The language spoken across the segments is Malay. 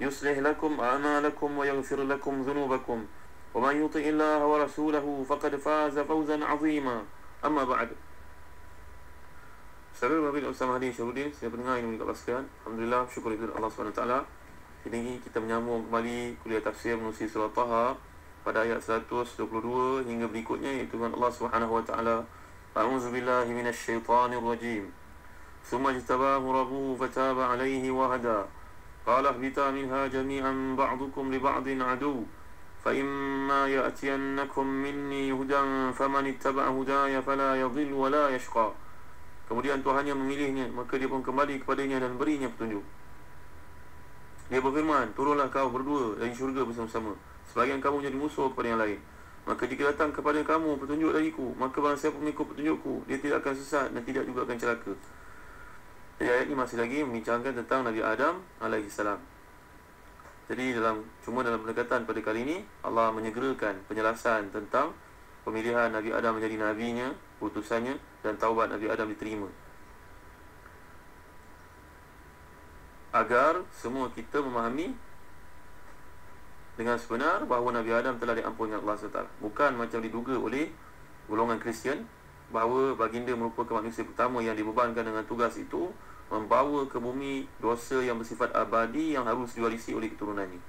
يصلح لكم أعمالكم ويغفر لكم ذنوبكم ومن يطع الله ورسوله فقد فاز فوزا عظيما أما بعد Saudara Nabi Usama Hadi Syarudin Saya pendengar ini meningkat sekalian Alhamdulillah Syukur kepada Allah SWT Kini ini kita menyambung kembali Kuliah tafsir menusi surah Taha Pada ayat 122 Hingga berikutnya Iaitu dengan Allah SWT A'udzu billahi minasy syaithanir rajim. Tsumma ijtabahu rabbuhu fataba 'alaihi wa jami'an ba'dukum li ba'din 'adu. Fa imma ya'tiyannakum minni hudan faman ittaba'a hudaya fala yadhillu wa la yashqa. Kemudian Tuhannya memilihnya, maka dia pun kembali kepadanya dan berinya petunjuk. Dia berfirman, turunlah kau berdua dari syurga bersama-sama. Sebagian kamu jadi musuh kepada yang lain. Maka jika datang kepada kamu petunjuk dariku Maka barang siapa mengikut petunjukku Dia tidak akan sesat dan tidak juga akan celaka Ayat ini masih lagi membincangkan tentang Nabi Adam AS Jadi dalam cuma dalam pendekatan pada kali ini Allah menyegerakan penjelasan tentang Pemilihan Nabi Adam menjadi Nabinya Putusannya dan taubat Nabi Adam diterima. Agar semua kita memahami dengan sebenar bahawa Nabi Adam telah diampunkan Allah SWT. Bukan macam diduga oleh golongan Kristian Bahawa baginda merupakan manusia pertama yang dibebankan dengan tugas itu Membawa ke bumi dosa yang bersifat abadi yang harus diwarisi oleh keturunannya.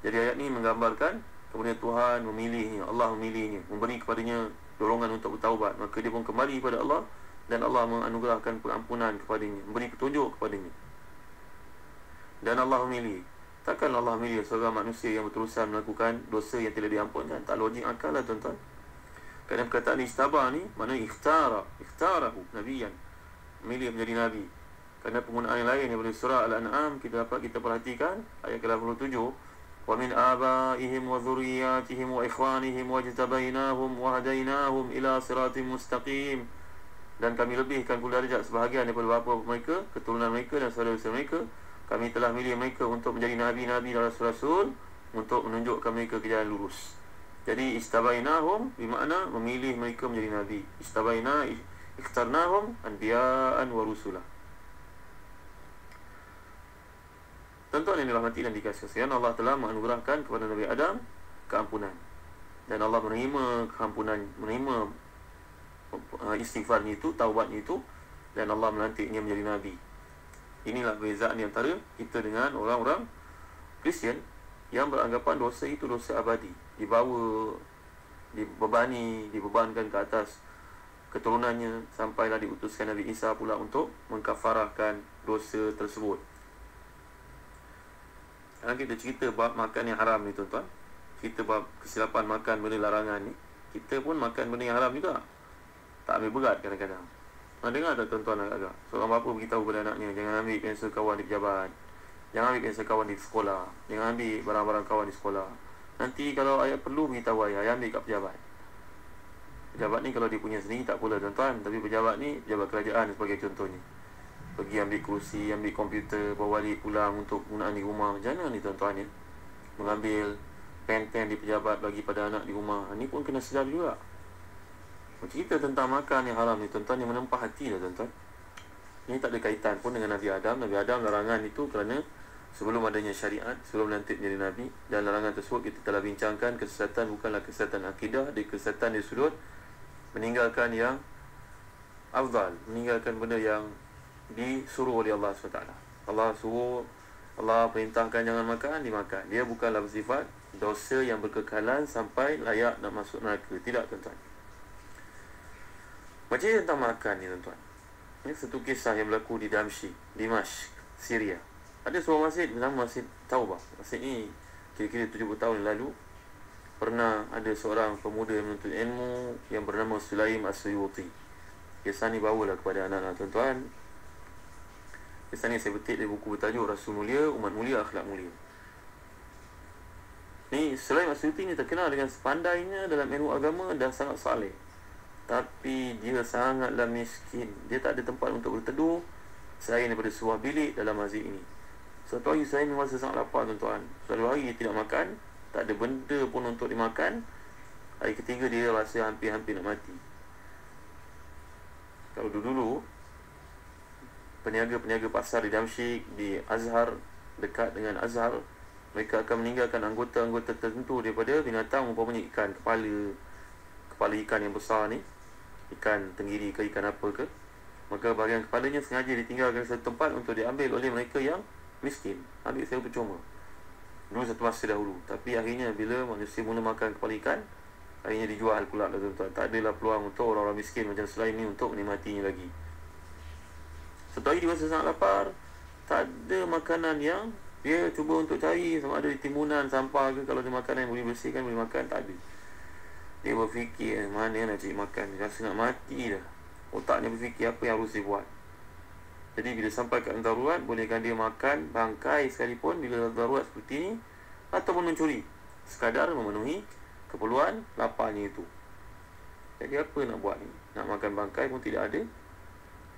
Jadi ayat ini menggambarkan Kemudian Tuhan memilihnya, Allah memilihnya Memberi kepadanya dorongan untuk bertaubat. Maka dia pun kembali kepada Allah Dan Allah menganugerahkan pengampunan kepadanya Memberi petunjuk kepadanya. Dan Allah memilih. Takkan Allah milih seorang manusia yang berterusan melakukan dosa yang tidak diampunkan? Tak logik akal lah tuan-tuan Kerana perkataan istabah ni Mana ikhtara Ikhtarahu Nabiyan. Milih menjadi Nabi. Kerana penggunaan yang lain daripada surah Al-An'am Kita dapat kita perhatikan Ayat ke-87. Wa min abaihim wa zuriyatihim wa ikhwanihim wa jitabainahum wa hadainahum ila siratim mustaqim. Dan kami lebihkan pula darjat sebahagian daripada bapa mereka, keturunan mereka dan saudara-saudara mereka. Kami telah milih mereka untuk menjadi nabi-nabi dan rasul-rasul untuk menunjukkan mereka ke jalan lurus. Jadi istabainahum bermakna memilih mereka menjadi nabi. Istabaina ikhtarnahum anbiya'an wa rusulah. Tuan-tuan yang dirahmati dan sekalian, Allah telah menganugerahkan kepada Nabi Adam keampunan. Dan Allah menerima keampunan, menerima uh, istighfarnya itu, taubatnya itu dan Allah melantiknya menjadi nabi. Inilah perbezaan antara kita dengan orang-orang Kristian yang beranggapan dosa itu dosa abadi, dibawa dibebani, dibebankan ke atas keturunannya sampailah diutuskan Nabi Isa pula untuk mengkafarahkan dosa tersebut. Sekarang kita cerita bab makan yang haram ni tuan-tuan. Kita bab kesilapan makan benda larangan ni. Kita pun makan benda yang haram juga. Tak ambil berat kadang-kadang. Ha, dengar tak tuan-tuan agak-agak? Seorang bapa beritahu kepada anaknya Jangan ambil pensel kawan di pejabat. Jangan ambil pensel kawan di sekolah. Jangan ambil barang-barang kawan di sekolah Nanti kalau ayah perlu beritahu ayah Ayah ambil kat pejabat. Pejabat ni kalau dia punya sendiri tak pula tuan-tuan. Tapi pejabat ni pejabat kerajaan sebagai contohnya. Pergi ambil kerusi, ambil komputer Bawa balik pulang untuk penggunaan di rumah. Macam mana ni tuan-tuan ya Mengambil pen-pen di pejabat bagi pada anak di rumah. Ini pun kena sedar juga. Cerita tentang makan yang haram ni tuan-tuan Yang menempah hati lah tuan-tuan. Ini tak ada kaitan pun dengan Nabi Adam. Nabi Adam larangan itu kerana Sebelum adanya syariat Sebelum nanti menjadi Nabi Dan larangan tersebut kita telah bincangkan Kesesatan bukanlah kesesatan akidah Dia kesesatan di sudut Meninggalkan yang Afdal Meninggalkan benda yang Disuruh oleh Allah SWT Allah suruh Allah perintahkan jangan makan Dimakan Dia bukanlah bersifat dosa yang berkekalan sampai layak nak masuk neraka. Tidak tuan-tuan. Macam tentang makan ni tuan-tuan. Ini satu kisah yang berlaku di Damshi, Dimash, Syria. Ada sebuah masjid bernama Masjid Taubah. Masjid ni kira-kira 70 tahun lalu pernah ada seorang pemuda yang menuntut ilmu yang bernama Sulaim As-Suyuti. Kisah ni bawalah kepada anak-anak tuan-tuan. Kisah ni saya petik dari buku bertajuk Rasul Mulia, Umat Mulia, Akhlak Mulia. Ni Sulaim As-Suyuti ni terkenal dengan sepandainya dalam ilmu agama dan sangat saleh. Tapi dia sangatlah miskin. Dia tak ada tempat untuk berteduh selain daripada sebuah bilik dalam masjid ini. Satu hari saya memang sangat lapar tuan-tuan. Satu hari dia tidak makan, tak ada benda pun untuk dimakan. Hari ketiga dia rasa hampir-hampir nak mati. Kalau dulu-dulu peniaga-peniaga pasar di Damsyik di Azhar dekat dengan Azhar mereka akan meninggalkan anggota-anggota tertentu daripada binatang umpamanya ikan kepala kepala ikan yang besar ni. Ikan tenggiri ke ikan apa ke. Maka bahagian kepalanya sengaja ditinggalkan satu tempat untuk diambil oleh mereka yang miskin. Ambil saya percuma. Dulu satu masa dahulu. Tapi akhirnya bila manusia mula makan kepala ikan Akhirnya dijual pula lah tuan-tuan. Tak adalah peluang untuk orang-orang miskin macam selain ni Untuk menikmatinya lagi. Satu hari dia masa sangat lapar. Tak ada makanan yang Dia cuba untuk cari. Sama ada di timbunan sampah ke Kalau ada makanan yang boleh bersihkan boleh makan Tak ada. Dia berfikir mana nak cari makan? Dia rasa nak mati dah. Otaknya berfikir apa yang harus dia buat jadi bila sampai ke darurat Bolehkan dia makan bangkai sekalipun. Bila darurat seperti ini Ataupun mencuri. Sekadar memenuhi keperluan laparnya itu. Jadi apa nak buat ni? Nak makan bangkai pun tidak ada.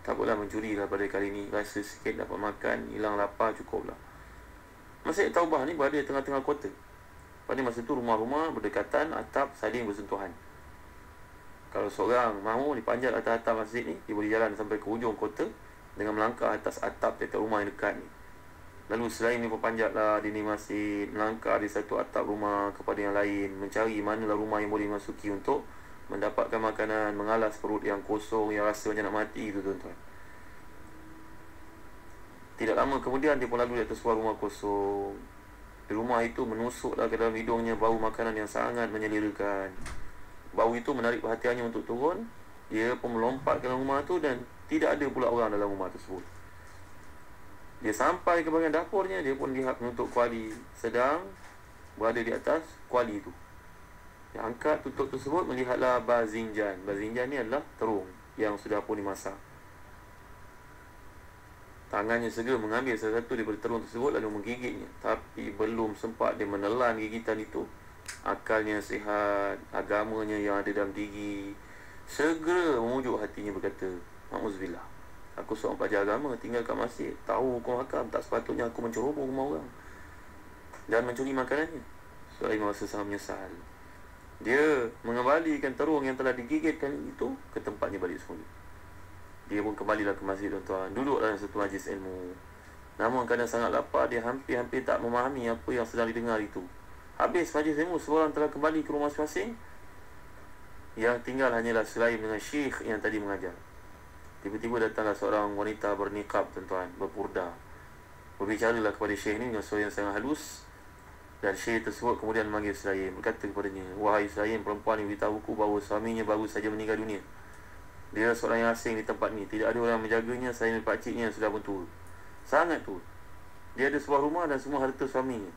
Tak boleh mencuri lah pada kali ini Rasa sikit dapat makan Hilang lapar cukup lah. Masjid Taubah ni berada di tengah-tengah kota. Pada masa tu rumah-rumah berdekatan Atap saling bersentuhan. Kalau seorang mahu dipanjat atas atap masjid ni Dia boleh jalan sampai ke ujung kota dengan melangkah atas atap dekat rumah yang dekat ni. Lalu selain ni berpanjatlah dinding masjid, melangkah di satu atap rumah kepada yang lain, mencari manalah rumah yang boleh masuki untuk mendapatkan makanan, mengalas perut yang kosong, yang rasa macam nak mati tu tuan-tuan. Tidak lama kemudian dia pun lalu di atas sebuah rumah kosong. Di rumah itu menusuklah ke dalam hidungnya bau makanan yang sangat menyelirakan. Bau itu menarik perhatiannya untuk turun. Dia pun melompat ke dalam rumah tu dan tidak ada pula orang dalam rumah tersebut. Dia sampai ke bahagian dapurnya Dia pun lihat penutup kuali Sedang berada di atas kuali itu. Dia angkat tutup tersebut Melihatlah bazinjan. Bazinjan ni adalah terung Yang sudah pun dimasak. Tangannya segera mengambil salah satu daripada terung tersebut Lalu menggigitnya. Tapi belum sempat dia menelan gigitan itu Akalnya sihat Agamanya yang ada dalam diri Segera memujuk hatinya berkata Ma'uzubillah Aku seorang pelajar agama tinggal kat masjid. Tahu hukum hakam Tak sepatutnya aku menceroboh rumah orang. Dan mencuri makanannya. Selain merasa sangat menyesal. Dia mengembalikan terung yang telah digigitkan itu Ke tempatnya balik semula Dia pun kembalilah ke masjid tuan-tuan. Duduklah dalam satu majlis ilmu. Namun kadang sangat lapar Dia hampir-hampir tak memahami apa yang sedang didengar itu. Habis majlis ilmu Seorang telah kembali ke rumah masing-masing. Yang tinggal hanyalah selain dengan syekh yang tadi mengajar Tiba-tiba datanglah seorang wanita bernikab tuan-tuan Berpurda. Berbicaralah kepada syekh ni dengan suara yang sangat halus. Dan syekh tersebut kemudian memanggil Selain Berkata kepadanya Wahai Selain perempuan yang beritahuku bahawa suaminya baru saja meninggal dunia. Dia seorang yang asing di tempat ni. Tidak ada orang menjaganya selain pakciknya yang sudah pun tua Sangat tua Dia ada sebuah rumah dan semua harta suaminya.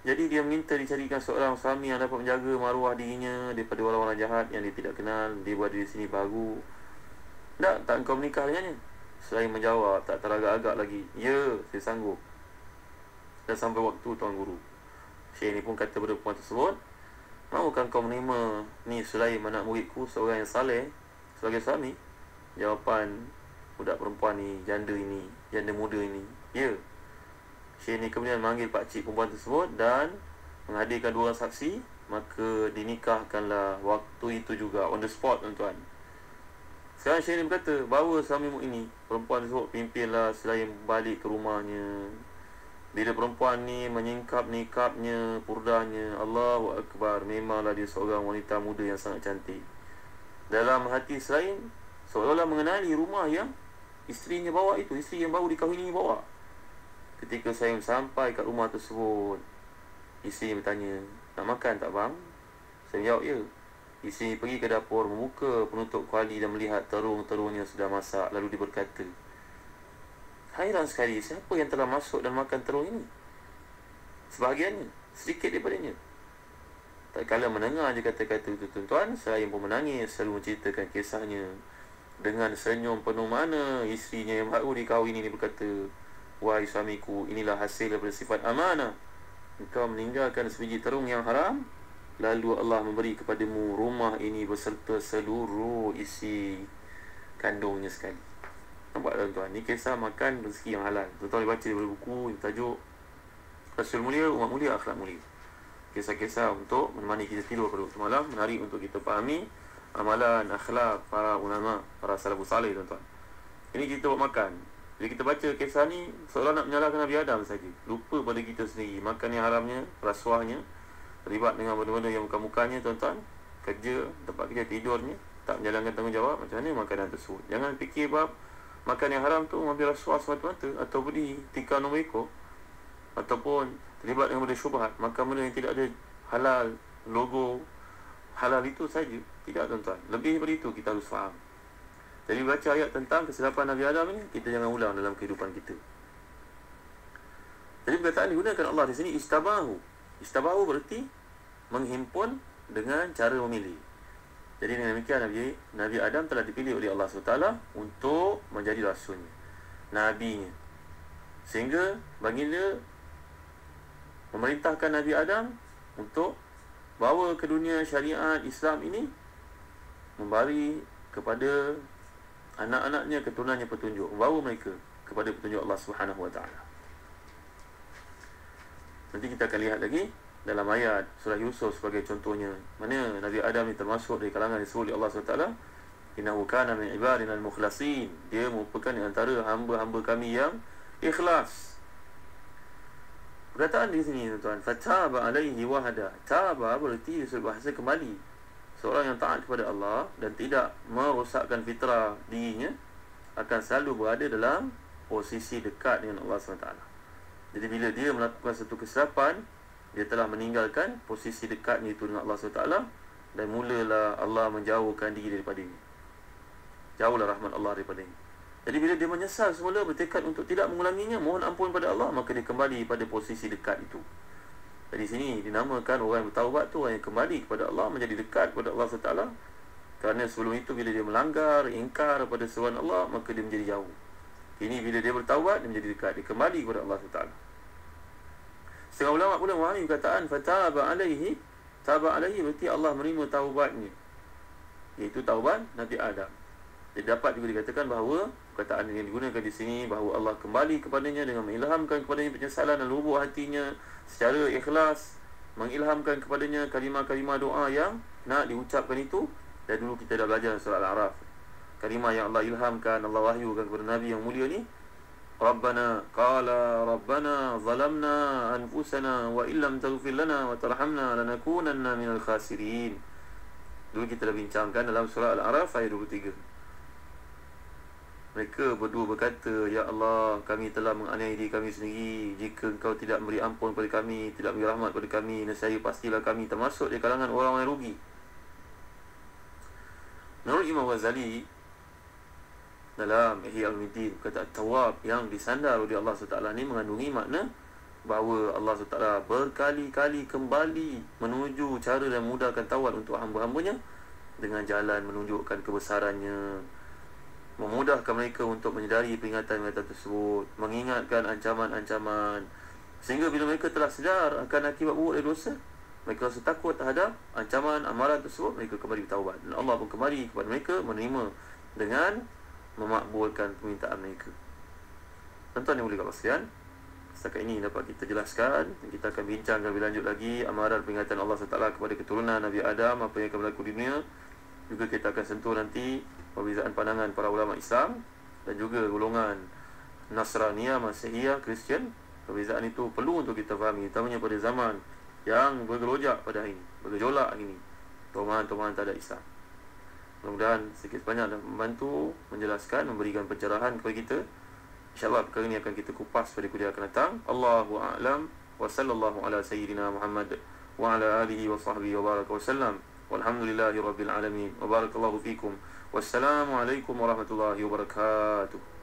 Jadi dia minta dicarikan seorang suami yang dapat menjaga maruah dirinya Daripada orang-orang jahat yang dia tidak kenal. Dia berada di sini baru tak, tak kau menikah dengannya Selain menjawab, tak teragak-agak lagi. Ya, saya sanggup. Dan sampai waktu Tuan Guru. Syekh ni pun kata pada perempuan tersebut Mahukan kau menerima Ni selain anak muridku Seorang yang saleh Sebagai suami? Jawapan Budak perempuan ni Janda ini Janda muda ini Ya. Syekh ni kemudian memanggil pakcik perempuan tersebut Dan Menghadirkan dua orang saksi Maka dinikahkanlah Waktu itu juga On the spot tuan-tuan sekarang ni berkata Bawa suamimu ini. Perempuan tersebut pimpinlah Selain balik ke rumahnya. Bila perempuan ni Menyingkap nikapnya Purdahnya Allahu Akbar Memanglah dia seorang wanita muda Yang sangat cantik. Dalam hati selain Seolah-olah mengenali rumah yang Isterinya bawa itu Isteri yang baru dikahwini bawa. Ketika saya sampai kat rumah tersebut Isteri bertanya Nak makan tak bang? Saya jawab ya Isteri pergi ke dapur membuka penutup kuali dan melihat terung-terungnya sudah masak Lalu dia berkata Hairan sekali siapa yang telah masuk dan makan terung ini? Sebahagiannya, sedikit daripadanya. Tak kala mendengar je kata-kata itu tuan-tuan Saya pun menangis selalu menceritakan kisahnya. Dengan senyum penuh mana Isterinya yang baru dikahwin ini berkata Wahai suamiku inilah hasil daripada sifat amanah. Engkau meninggalkan sebiji terung yang haram Lalu Allah memberi kepadamu rumah ini beserta seluruh isi kandungnya sekali. Nampak tuan-tuan? Ini kisah makan rezeki yang halal. Tuan-tuan baca daripada buku yang tajuk Rasul mulia, umat mulia, akhlak mulia. Kisah-kisah untuk menemani kita tidur pada waktu malam Menarik untuk kita fahami Amalan, akhlak para ulama Para salafus salih tuan-tuan. Ini kita buat makan. Jadi kita baca kisah ni seolah nak menyalahkan Nabi Adam saja. Lupa pada kita sendiri. Makan yang haramnya, rasuahnya, terlibat dengan benda-benda yang bukan-bukannya tuan-tuan. Kerja, tempat kerja tidurnya, tak menjalankan tanggungjawab macam mana makanan tersebut. Jangan fikir bab makan yang haram tu ambil rasuah semata-mata atau beri tikar nombor ekor ataupun terlibat dengan benda syubhat, makan benda yang tidak ada halal, logo halal itu saja. Tidak tuan-tuan. Lebih daripada itu kita harus faham. Jadi baca ayat tentang kesilapan Nabi Adam ni Kita jangan ulang dalam kehidupan kita Jadi perkataan digunakan Allah di sini Istabahu Istabahu berarti Menghimpun dengan cara memilih. Jadi dengan demikian Nabi, Nabi Adam telah dipilih oleh Allah SWT Untuk menjadi rasulnya Nabinya. Sehingga baginda Memerintahkan Nabi Adam Untuk Bawa ke dunia syariat Islam ini Memberi kepada anak-anaknya keturunannya petunjuk bawa mereka kepada petunjuk Allah Subhanahu Wa Taala nanti kita akan lihat lagi dalam ayat surah Yusuf sebagai contohnya. Mana Nabi Adam ini termasuk dari kalangan disebut oleh Allah SWT innahu kana min ibadina al-mukhlasin. Dia merupakan antara hamba-hamba kami yang ikhlas. Perkataan di sini tuan-tuan fataba alaihi wahada. Taba berarti bahasa kembali. Seorang yang taat kepada Allah dan tidak merosakkan fitrah dirinya akan selalu berada dalam posisi dekat dengan Allah SWT. Jadi bila dia melakukan satu kesilapan, dia telah meninggalkan posisi dekatnya itu dengan Allah SWT dan mulalah Allah menjauhkan diri daripadanya. Jauhlah rahmat Allah daripadanya. Jadi bila dia menyesal semula bertekad untuk tidak mengulanginya, mohon ampun pada Allah, maka dia kembali pada posisi dekat itu. Di sini dinamakan orang yang bertaubat tu orang yang kembali kepada Allah menjadi dekat kepada Allah SWT Kerana sebelum itu bila dia melanggar, ingkar pada seruan Allah maka dia menjadi jauh. Ini bila dia bertaubat dia menjadi dekat, dia kembali kepada Allah SWT. Setengah ulama pula memahami perkataan fataba alaihi taba alaihi berarti Allah menerima taubatnya. Iaitu taubat Nabi Adam. Jadi dapat juga dikatakan bahawa perkataan yang digunakan di sini bahawa Allah kembali kepadanya dengan mengilhamkan kepadanya penyesalan dan lubuk hatinya secara ikhlas mengilhamkan kepadanya kalimah-kalimah doa yang nak diucapkan itu dan dulu kita dah belajar surah Al-A'raf kalimah yang Allah ilhamkan Allah wahyukan kepada Nabi yang mulia ni Rabbana qala Rabbana zalamna anfusana wa illam taghfir lana wa tarhamna lanakunanna minal khasirin dulu kita dah bincangkan dalam surah Al-A'raf ayat 23 mereka berdua berkata, Ya Allah, kami telah menganiaya diri kami sendiri. Jika engkau tidak beri ampun kepada kami, tidak beri rahmat kepada kami, nescaya pastilah kami termasuk di kalangan orang yang rugi. Menurut Imam Ghazali, dalam Ihya al-Midin, kata Tawab yang disandar oleh Allah SWT ni mengandungi makna bahawa Allah SWT berkali-kali kembali menuju cara dan mudahkan tawad untuk hamba-hambanya dengan jalan menunjukkan kebesarannya, memudahkan mereka untuk menyedari peringatan-peringatan tersebut mengingatkan ancaman-ancaman. Sehingga bila mereka telah sedar akan akibat buruk dari dosa mereka rasa takut terhadap ancaman amaran tersebut mereka kembali bertaubat. Dan Allah pun kembali kepada mereka menerima dengan memakbulkan permintaan mereka. Tuan-tuan yang boleh kat sekalian setakat ini dapat kita jelaskan kita akan bincang lebih lanjut lagi amaran peringatan Allah SWT kepada keturunan Nabi Adam apa yang akan berlaku di dunia. Juga kita akan sentuh nanti perbezaan pandangan para ulama Islam dan juga golongan Nasraniyah, Masihiyah, Kristian. Perbezaan itu perlu untuk kita fahami terutamanya pada zaman yang bergelojak pada hari ini bergejolak hari ini. Tuan-tuan tak ada Islam mudah-mudahan sedikit banyak membantu menjelaskan, memberikan pencerahan kepada kita insyaAllah perkara ini akan kita kupas pada kuliah akan datang Allahu a'lam wa sallallahu ala sayyidina Muhammad wa ala alihi wa sahbihi wa baraka wa sallam. Walhamdulillahi rabbil alamin. Wa barakallahu fikum. Wassalamualaikum warahmatullahi wabarakatuh.